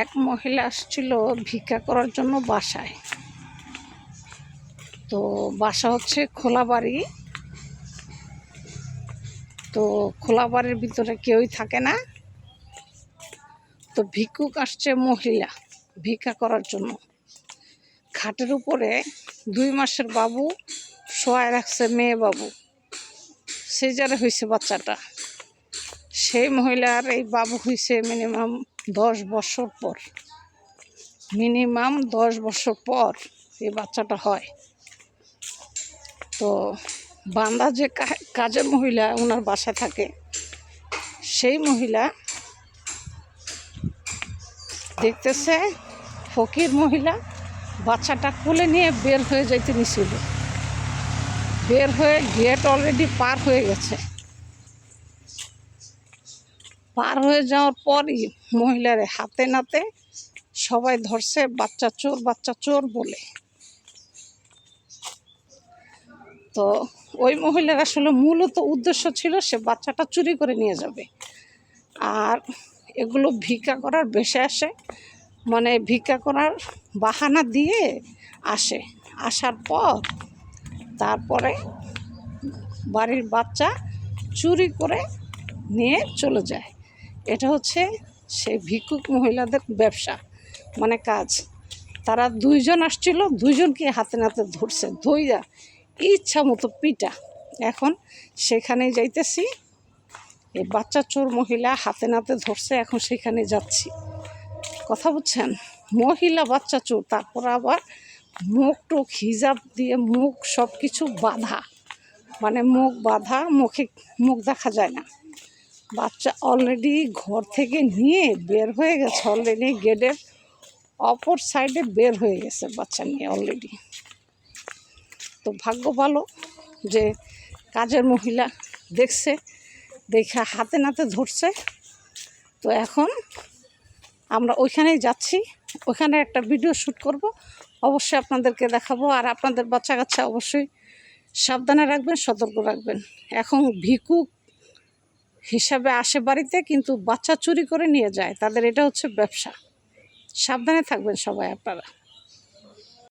এক মহিলা আসছিল ভিক্ষা করার জন্য বাসায়। তো বাসা হচ্ছে খোলা বাড়ি। তো খোলা বাড়ির ভিতরে কেউই থাকে না। তো ভিক্ষুক আসছে মহিলা ভিক্ষা করার জন্য। খাটের উপরে দুই মাসের বাবু, শোয়ায় রাখছে মেয়ে বাবু। সেজারে হয়েছে বাচ্চাটা। সেই মহিলার এই বাবু হয়েছে মিনিমাম দশ বছর পর মিনিমাম দশ বছর পর এই বাচ্চাটা হয়। তো বান্দা যে কাজের মহিলা ওনার বাসায় থাকে, সেই মহিলা দেখতেছে ফকির মহিলা, বাচ্চাটা কোলে নিয়ে বের হয়ে যাইতে নিছিল বের হয়ে গেট অলরেডি পার হয়ে গেছে। পার হয়ে যাওয়ার পরই মহিলারে হাতে নাতে সবাই ধরছে বাচ্চা চোর বাচ্চা চোর বলে। তো ওই মহিলার আসলে মূলত উদ্দেশ্য ছিল সে বাচ্চাটা চুরি করে নিয়ে যাবে। আর এগুলো ভিক্ষা করার বেশে আসে। মানে ভিক্ষা করার বাহানা দিয়ে আসে। আসার পর তারপরে বাড়ির বাচ্চা চুরি করে নিয়ে চলে যায়। এটা হচ্ছে সেই ভিক্ষুক মহিলাদের ব্যবসা মানে কাজ। তারা দুইজন আসছিল, দুইজনকে হাতে নাতে ধরছে, ধইরা ইচ্ছা মতো পিটা। এখন সেখানে যাইতেছি এই বাচ্চা চোর মহিলা হাতে নাতে ধরছে, এখন সেখানে যাচ্ছি। কথা বুঝছেন? মহিলা, বাচ্চা, চোর, তারপর আবার মুখ টুক হিজাব দিয়ে মুখ সব কিছু বাঁধা। মানে মুখ বাঁধা, মুখে মুখ দেখা যায় না। বাচ্চা অলরেডি ঘর থেকে নিয়ে বের হয়ে গেছে অলরেডি গেটের অপর সাইডে বের হয়ে গেছে বাচ্চা নিয়ে অলরেডি তো ভাগ্য ভালো যে কাজের মহিলা দেখছে, দেখে হাতে নাতে ধরছে। তো এখন আমরা ওইখানেই যাচ্ছি ওখানে একটা ভিডিও শ্যুট করব, অবশ্যই আপনাদেরকে দেখাবো। আর আপনাদের বাচ্চা কাচ্চা অবশ্যই সাবধানে রাখবেন, সতর্ক রাখবেন। এখন ভিকুক হিসাবে আসে বাড়িতে, কিন্তু বাচ্চা চুরি করে নিয়ে যায়। তাদের এটা হচ্ছে ব্যবসা। সাবধানে থাকবেন সবাই আপনারা।